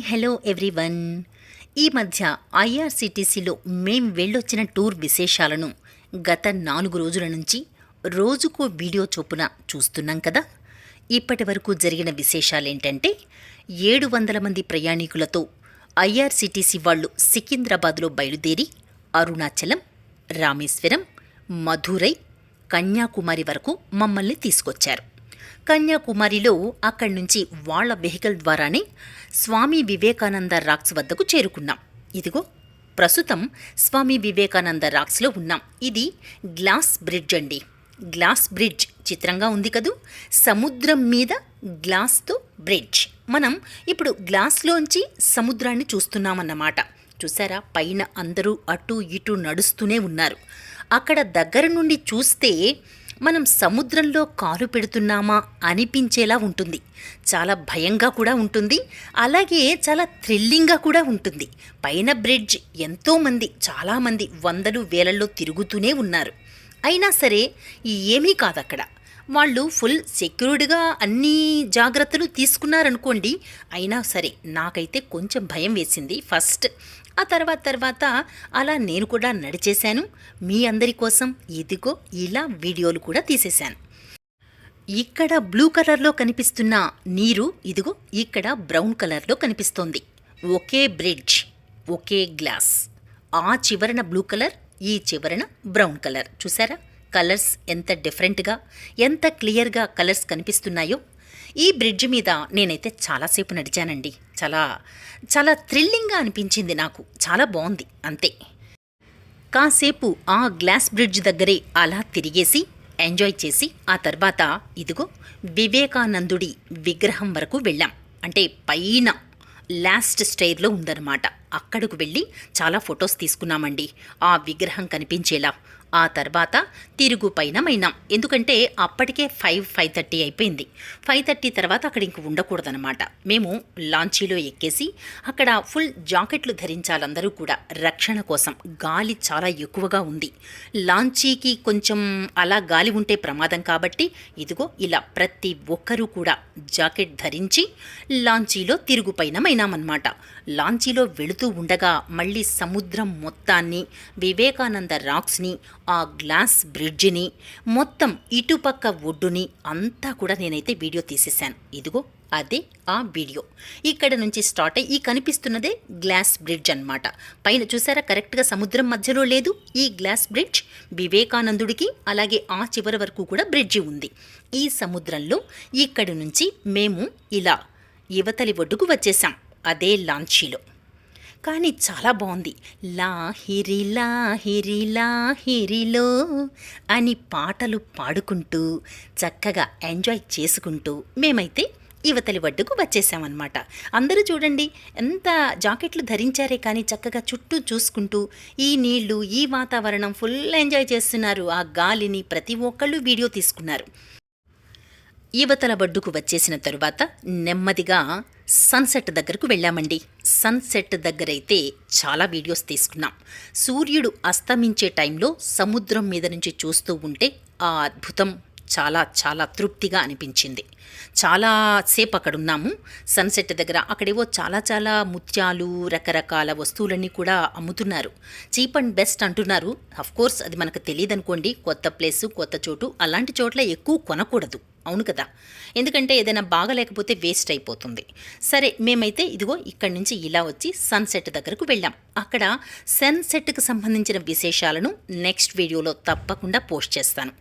Hello everyone. ఈ మధ్య ఐఆర్సిటీసీలో మేం వెళ్ళొచ్చిన టూర్ విశేషాలను గత నాలుగు రోజుల నుంచి రోజుకో వీడియో చొప్పున చూస్తున్నాం కదా. ఇప్పటి వరకు జరిగిన విశేషాలేంటంటే ఏడు వందల మంది ప్రయాణికులతో ఐఆర్సిటీసీ వాళ్ళు సికింద్రాబాద్లో బయలుదేరి అరుణాచలం రామేశ్వరం మధురై కన్యాకుమారి వరకు మమ్మల్ని తీసుకొచ్చారు. కన్యాకుమారిలో అక్కడి నుంచి వాళ్ళ వెహికల్ ద్వారానే స్వామి వివేకానంద రాక్స్ వద్దకు చేరుకున్నాం. ఇదిగో ప్రస్తుతం స్వామి వివేకానంద రాక్స్లో ఉన్నాం. ఇది గ్లాస్ బ్రిడ్జ్ అండి. గ్లాస్ బ్రిడ్జ్ చిత్రంగా ఉంది కదూ? సముద్రం మీద గ్లాస్తో బ్రిడ్జ్. మనం ఇప్పుడు గ్లాస్లోంచి సముద్రాన్ని చూస్తున్నామన్నమాట. చూసారా? పైన అందరూ అటు ఇటు నడుస్తూనే ఉన్నారు. అక్కడ దగ్గర నుండి చూస్తే మనం సముద్రంలో కాలు పెడుతున్నామా అనిపించేలా ఉంటుంది. చాలా భయంగా కూడా ఉంటుంది. అలాగే చాలా థ్రిల్లింగ్గా కూడా ఉంటుంది. పైన బ్రిడ్జ్ ఎంతోమంది చాలామంది వందలు వేలల్లో తిరుగుతూనే ఉన్నారు. అయినా సరే ఏమీ కాదు అక్కడ వాళ్ళు ఫుల్ సెక్యూర్డ్గా అన్ని జాగ్రత్తలు తీసుకున్నారనుకోండి అయినా సరే నాకైతే కొంచెం భయం వేసింది. ఫస్ట్ ఆ తర్వాత తర్వాత అలా నేను కూడా నడిచేశాను. మీ అందరి కోసం ఇదిగో ఇలా వీడియోలు కూడా తీసేశాను. ఇక్కడ బ్లూ కలర్లో కనిపిస్తున్న నీరు ఇదిగో ఇక్కడ బ్రౌన్ కలర్లో కనిపిస్తోంది. ఒకే బ్రిడ్జ్ ఒకే గ్లాస్ ఆ చివరన బ్లూ కలర్ ఈ చివరన బ్రౌన్ కలర్ చూసారా కలర్స్ ఎంత డిఫరెంట్గా ఎంత క్లియర్గా కలర్స్ కనిపిస్తున్నాయో ఈ బ్రిడ్జ్ మీద నేనైతే చాలాసేపు నడిచానండి. చాలా చాలా థ్రిల్లింగ్గా అనిపించింది నాకు. చాలా బాగుంది అంతే. కాసేపు ఆ గ్లాస్ బ్రిడ్జ్ దగ్గరే అలా తిరిగేసి ఎంజాయ్ చేసి ఆ తర్వాత ఇదిగో వివేకానందుడి విగ్రహం వరకు వెళ్ళాం. అంటే పైన లాస్ట్ స్టైర్లో ఉందన్నమాట. అక్కడకు వెళ్ళి చాలా ఫొటోస్ తీసుకున్నామండి. ఆ విగ్రహం కనిపించేలా. ఆ తర్వాత తిరుగు పైనమైనాం. ఎందుకంటే అప్పటికే ఫైవ్ ఫైవ్ థర్టీ అయిపోయింది. ఫైవ్ థర్టీ తర్వాత అక్కడ ఇంక ఉండకూడదనమాట మేము లాంచీలో ఎక్కేసి అక్కడ ఫుల్ జాకెట్లు ధరించాలందరూ కూడా రక్షణ కోసం. గాలి చాలా ఎక్కువగా ఉంది. లాంచీకి కొంచెం అలా గాలి ఉంటే ప్రమాదం కాబట్టి ఇదిగో ఇలా ప్రతి ఒక్కరూ కూడా జాకెట్ ధరించి లాంచీలో తిరుగు పైనమైనామన్నమాట. లాంచీలో వెళుతూ ఉండగా మళ్ళీ సముద్రం మొత్తాన్ని వివేకానంద రాక్స్ని ఆ గ్లాస్ బ్రిడ్జిని మొత్తం ఇటుపక్క ఒడ్డుని అంతా కూడా నేనైతే వీడియో తీసేశాను. ఇదిగో అదే ఆ వీడియో. ఇక్కడ నుంచి స్టార్ట్ అయ్యి ఈ కనిపిస్తున్నదే గ్లాస్ బ్రిడ్జ్ అన్నమాట. పైన చూసారా కరెక్ట్గా సముద్రం మధ్యలో లేదు. ఈ గ్లాస్ బ్రిడ్జ్ వివేకానందుడికి అలాగే ఆ చివరి వరకు కూడా బ్రిడ్జి ఉంది. ఈ సముద్రంలో ఇక్కడి నుంచి మేము ఇలా యువతలి ఒడ్డుకు వచ్చేసాం అదే లాంచీలో. కానీ చాలా బాగుంది. లాహిరి లాహిరి లాహిరిలో అని పాటలు పాడుకుంటూ చక్కగా ఎంజాయ్ చేసుకుంటూ మేమైతే యువతలి వడ్డుకు వచ్చేసామన్నమాట. అందరూ చూడండి ఎంత జాకెట్లు ధరించారే కానీ చక్కగా చుట్టూ చూసుకుంటూ ఈ నీళ్ళు ఈ వాతావరణం ఫుల్ ఎంజాయ్ చేస్తున్నారు. ఆ గాలిని ప్రతి ఒక్కళ్ళు వీడియో తీసుకున్నారు. ఈవతల బడ్డుకు వచ్చేసిన తరువాత నెమ్మదిగా సన్సెట్ దగ్గరకు వెళ్ళామండి. సన్సెట్ దగ్గరైతే చాలా వీడియోస్ తీసుకున్నాం. సూర్యుడు అస్తమించే టైంలో సముద్రం మీద నుంచి చూస్తూ ఉంటే ఆ అద్భుతం. చాలా చాలా తృప్తిగా అనిపించింది. చాలాసేపు అక్కడ ఉన్నాము సన్సెట్ దగ్గర అక్కడేవో చాలా చాలా ముత్యాలు రకరకాల వస్తువులన్నీ కూడా అమ్ముతున్నారు. చీప్ అండ్ బెస్ట్ అంటున్నారు. కోర్స్ అది మనకు తెలియదు అనుకోండి కొత్త ప్లేసు కొత్త చోటు అలాంటి చోట్ల ఎక్కువ కొనకూడదు. అవును కదా? ఎందుకంటే ఏదైనా బాగలేకపోతే వేస్ట్ అయిపోతుంది. సరే మేమైతే ఇదిగో ఇక్కడి నుంచి ఇలా వచ్చి సన్సెట్ దగ్గరకు వెళ్ళాం. అక్కడ సన్సెట్కి సంబంధించిన విశేషాలను నెక్స్ట్ వీడియోలో తప్పకుండా పోస్ట్ చేస్తాను.